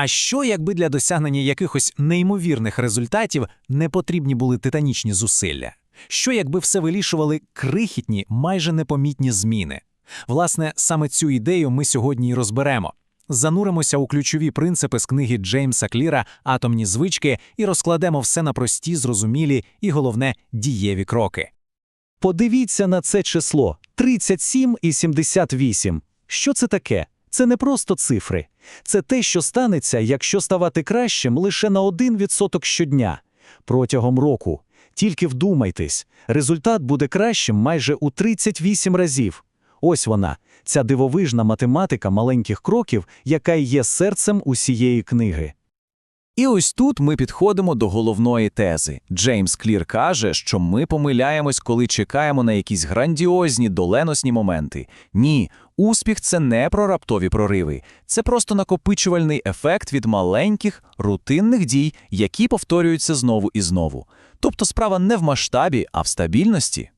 А що, якби для досягнення якихось неймовірних результатів не потрібні були титанічні зусилля? Що, якби все вирішували крихітні, майже непомітні зміни? Власне, саме цю ідею ми сьогодні і розберемо. Зануримося у ключові принципи з книги Джеймса Кліра Атомні звички і розкладемо все на прості, зрозумілі і головне дієві кроки. Подивіться на це число 37 і 78. Що це таке? Це не просто цифри. Це те, що станеться, якщо ставати кращим лише на 1% щодня. Протягом року. Тільки вдумайтесь, результат буде кращим майже у 38 разів. Ось вона, ця дивовижна математика маленьких кроків, яка є серцем усієї книги. І ось тут ми підходимо до головної тези. Джеймс Клір каже, що ми помиляємось, коли чекаємо на якісь грандіозні доленосні моменти. Ні, успіх це не про раптові прориви, це просто накопичувальний ефект від маленьких рутинних дій, які повторюються знову і знову. Тобто справа не в масштабі, а в стабільності.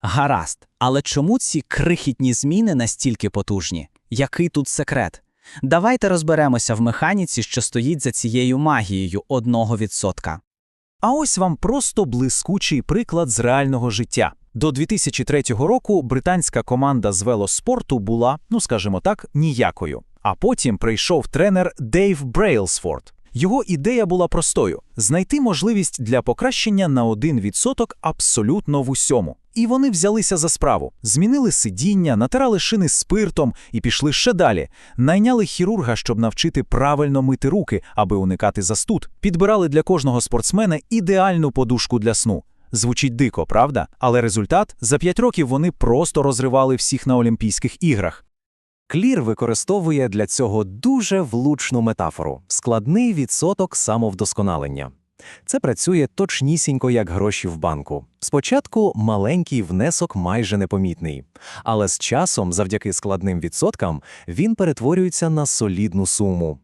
Гаразд, але чому ці крихітні зміни настільки потужні? Який тут секрет? Давайте розберемося в механіці, що стоїть за цією магією 1%. А ось вам просто блискучий приклад з реального життя. До 2003 року британська команда з велоспорту була, ну скажімо так, ніякою. А потім прийшов тренер Дейв Брейлсфорд. Його ідея була простою: знайти можливість для покращення на 1% абсолютно в усьому. І вони взялися за справу, змінили сидіння, натирали шини спиртом і пішли ще далі. Найняли хірурга, щоб навчити правильно мити руки, аби уникати застуд. Підбирали для кожного спортсмена ідеальну подушку для сну. Звучить дико, правда? Але результат за 5 років вони просто розривали всіх на Олімпійських іграх. Клір використовує для цього дуже влучну метафору складний відсоток самовдосконалення. Це працює точнісінько як гроші в банку. Спочатку маленький внесок майже непомітний, але з часом, завдяки складним відсоткам, він перетворюється на солідну суму.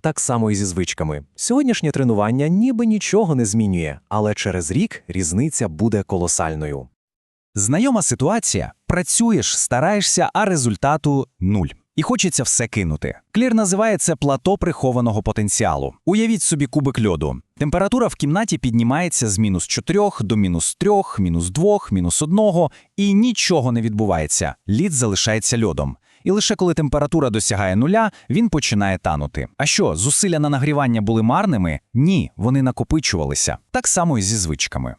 Так само і зі звичками. Сьогоднішнє тренування ніби нічого не змінює, але через рік різниця буде колосальною. Знайома ситуація. Працюєш, стараєшся, а результату нуль. І хочеться все кинути. Клір називає це плато прихованого потенціалу. Уявіть собі кубик льоду. Температура в кімнаті піднімається з мінус 4 до мінус 3, мінус 2, мінус 1, і нічого не відбувається. Лід залишається льодом. І лише коли температура досягає нуля, він починає танути. А що, зусилля на нагрівання були марними? Ні, вони накопичувалися. Так само і зі звичками.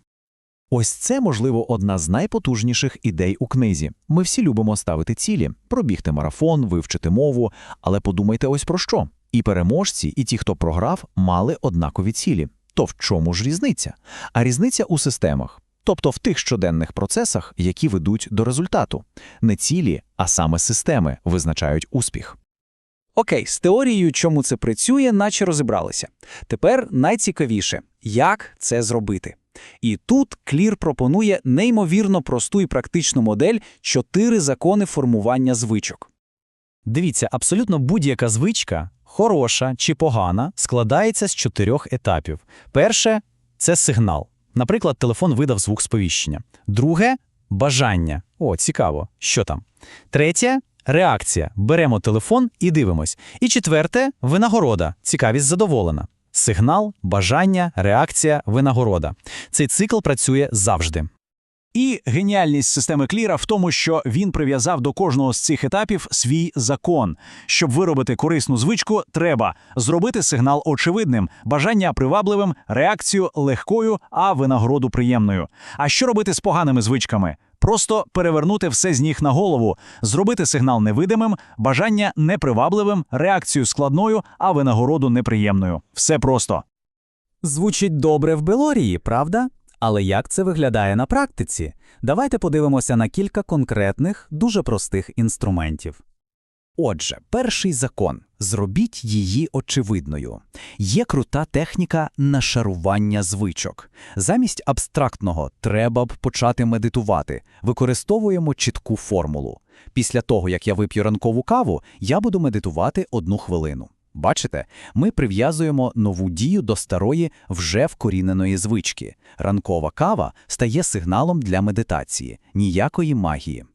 Ось це, можливо, одна з найпотужніших ідей у книзі. Ми всі любимо ставити цілі, пробігти марафон, вивчити мову, але подумайте ось про що. І переможці, і ті, хто програв, мали однакові цілі. То в чому ж різниця? А різниця у системах, тобто в тих щоденних процесах, які ведуть до результату. Не цілі, а саме системи визначають успіх. Окей, з теорією, чому це працює, наче розібралися. Тепер найцікавіше, як це зробити. І тут Клір пропонує неймовірно просту і практичну модель чотири закони формування звичок. Дивіться, абсолютно будь-яка звичка, хороша чи погана, складається з чотирьох етапів. Перше це сигнал. Наприклад, телефон видав звук сповіщення. Друге бажання. О, цікаво, що там. Третє реакція. Беремо телефон і дивимось. І четверте винагорода. Цікавість задоволена. Сигнал, бажання, реакція, винагорода. Цей цикл працює завжди. І геніальність системи Кліра в тому, що він прив'язав до кожного з цих етапів свій закон. Щоб виробити корисну звичку, треба зробити сигнал очевидним, бажання привабливим, реакцію легкою, а винагороду приємною. А що робити з поганими звичками? Просто перевернути все з ніг на голову, зробити сигнал невидимим, бажання непривабливим, реакцію складною, а винагороду неприємною. Все просто. Звучить добре в Белорії, правда? Але як це виглядає на практиці? Давайте подивимося на кілька конкретних, дуже простих інструментів. Отже, перший закон зробіть її очевидною. Є крута техніка нашарування звичок. Замість абстрактного треба б почати медитувати. Використовуємо чітку формулу. Після того, як я вип'ю ранкову каву, я буду медитувати одну хвилину. Бачите, ми прив'язуємо нову дію до старої вже вкоріненої звички. Ранкова кава стає сигналом для медитації, ніякої магії.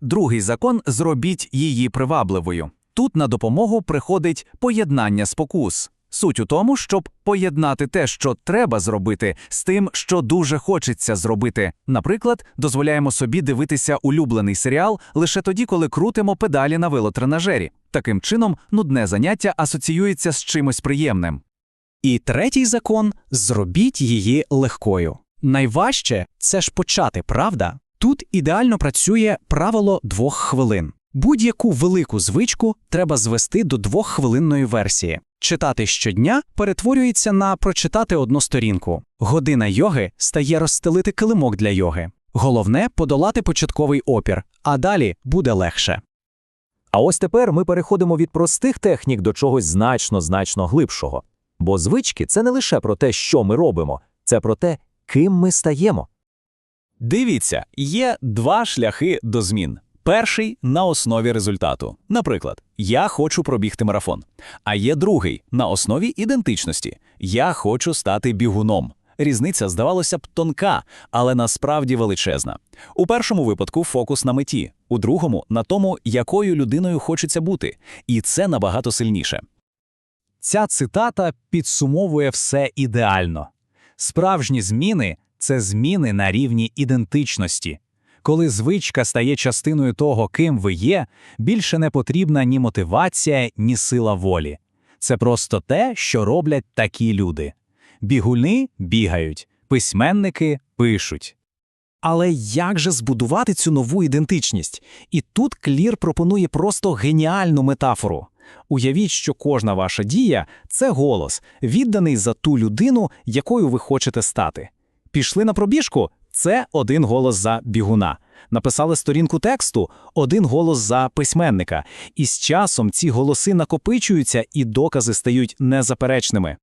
Другий закон зробіть її привабливою. тут на допомогу приходить поєднання спокус. Суть у тому, щоб поєднати те, що треба зробити, з тим, що дуже хочеться зробити. Наприклад, дозволяємо собі дивитися улюблений серіал лише тоді, коли крутимо педалі на велотренажері. Таким чином, нудне заняття асоціюється з чимось приємним. І третій закон зробіть її легкою. Найважче це ж почати, правда? Тут ідеально працює правило двох хвилин. Будь-яку велику звичку треба звести до двоххвилинної версії. Читати щодня перетворюється на прочитати одну сторінку. Година йоги стає розстелити килимок для йоги. Головне подолати початковий опір, а далі буде легше. А ось тепер ми переходимо від простих технік до чогось значно-значно глибшого. Бо звички це не лише про те, що ми робимо, це про те, ким ми стаємо. Дивіться, є два шляхи до змін. Перший на основі результату. Наприклад, я хочу пробігти марафон. А є другий на основі ідентичності. Я хочу стати бігуном. Різниця здавалося б тонка, але насправді величезна. У першому випадку фокус на меті, у другому на тому, якою людиною хочеться бути. І це набагато сильніше. Ця цитата підсумовує все ідеально. Справжні зміни це зміни на рівні ідентичності. Коли звичка стає частиною того, ким ви є, більше не потрібна ні мотивація, ні сила волі. Це просто те, що роблять такі люди. Бігуни бігають, письменники пишуть. Але як же збудувати цю нову ідентичність? І тут Клір пропонує просто геніальну метафору. Уявіть, що кожна ваша дія це голос, відданий за ту людину, якою ви хочете стати. Пішли на пробіжку це один голос за бігуна. Написали сторінку тексту один голос за письменника. І з часом ці голоси накопичуються і докази стають незаперечними.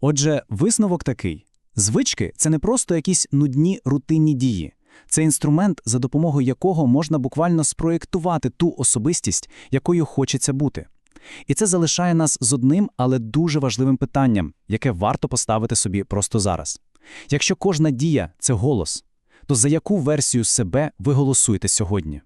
Отже, висновок такий: звички це не просто якісь нудні рутинні дії. Це інструмент, за допомогою якого можна буквально спроєктувати ту особистість, якою хочеться бути. І це залишає нас з одним, але дуже важливим питанням, яке варто поставити собі просто зараз. Якщо кожна дія це голос, то за яку версію себе ви голосуєте сьогодні?